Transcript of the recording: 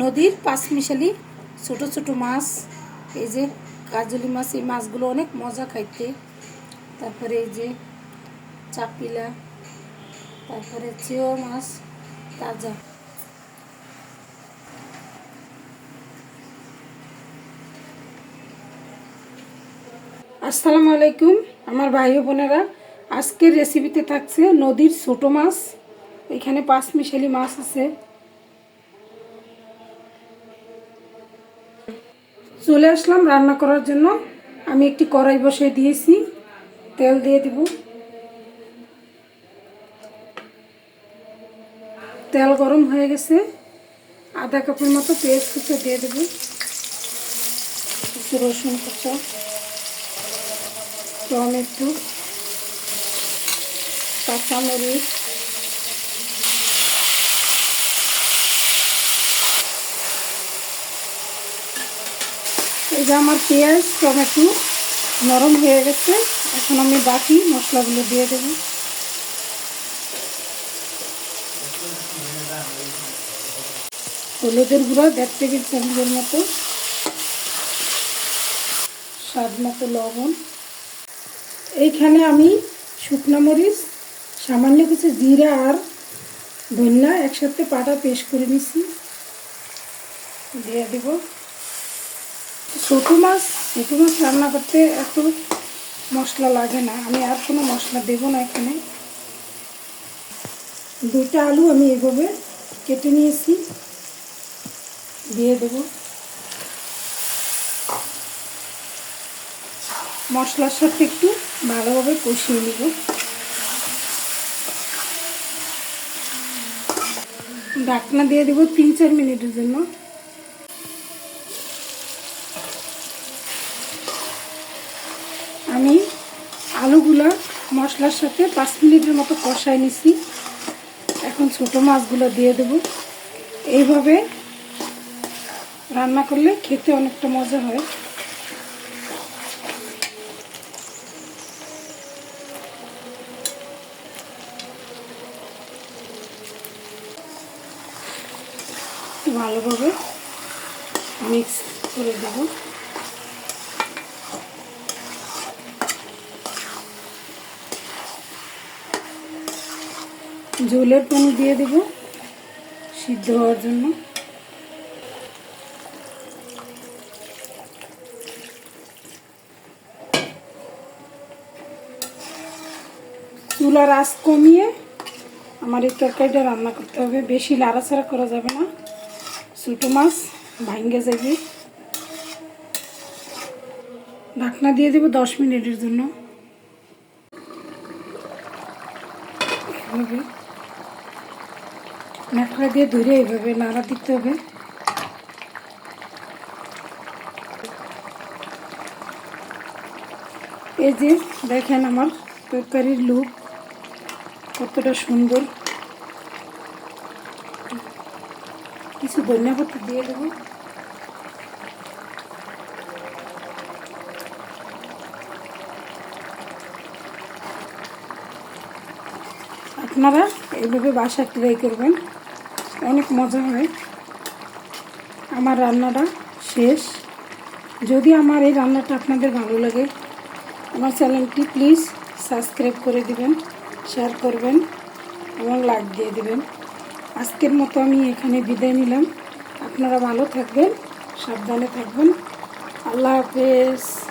নদীর পাঁচমিশালি ছোট ছোট মাছ, এই যে কাজলি মাছ, এই মাছগুলো অনেক মজা খাইতে। তারপরে এই যে চাপিলা, তারপরে চেও মাছ, তাজা। আসসালামু আলাইকুম, আমার ভাই বোনেরা। আজকের রেসিপিতে থাকছে নদীর ছোট মাছ। এখানে পাঁচ মিশালি মাছ আছে। চলে আসলাম রান্না করার জন্য। আমি একটি কড়াই বসিয়ে দিয়েছি। তেল দিয়ে দিব। তেল গরম হয়ে গেছে। আধা কাপের মতো পেঁয়াজ কুচো দিয়ে দেব। কিছু রসুন কুচো, টমেটো, কাঁচামরিচ এই যে আমার পেঁয়াজ, টমেটো নরম হয়ে গেছে। এখন আমি বাকি মশলাগুলো দিয়ে দেব। হলুদের গুঁড়ো, দেড় টেবিল চামচের মতো। স্বাদ মতো লবণ। এইখানে আমি শুকনো মরিচ, সামান্য কিছু জিরা আর ধন্যা একসাথে পাটা পেস্ট করে নিছি। দিয়ে দেব। ছোটো মাছ ছোটো মাছ রান্না করতে এত মশলা লাগে না। আমি আর কোনো মশলা দেব না এখানে। দুইটা আলু আমি এভাবে কেটে নিয়েছি। দিয়ে দেব। মশলার সাথে একটু ভালোভাবে কষিয়ে নেব। ঢাকনা দিয়ে দেবো তিন চার মিনিটের জন্য। আমি আলুগুলো মশলার সাথে পাঁচ মিনিটের মতো কষাই নিছি। এখন ছোট মাছগুলো দিয়ে দেব। এইভাবে রান্না করলে খেতে অনেকটা মজা হয়। ভালোভাবে মিক্স করে দেব। জলের পানি দিয়ে দেব, সিদ্ধ হওয়ার জন্য। চুলার আঁচ কমিয়ে আমার এই তরকারিটা রান্না করতে হবে। বেশি লাড়াচাড়া করা যাবে না। ছোটো মাছ ভাঙ্গে যাবে। ঢাকনা দিয়ে দেবো দশ মিনিটের জন্য। ন্যাকড়া দিয়ে ধরে এইভাবে নাড়া দিতে হবে। এই যে দেখেন আমার তরকারির লুক কতটা সুন্দর। কিছু ধনিয়া পাতা দিয়ে দেবো। আপনারা এইভাবে বাসা ট্রাই করবেন। অনেক মজা হয়। আমার রান্নাটা শেষ। যদি আমার এই রান্নাটা আপনাদের ভালো লাগে, আমার চ্যানেলটি প্লিজ সাবস্ক্রাইব করে দিবেন শেয়ার করবেন, এবং লাইক দিয়ে দিবেন। আজকের মতো আমি এখানে বিদায় নিলাম। আপনারা ভালো থাকবেন, সাবধানে থাকবেন। আল্লাহ হাফেজ।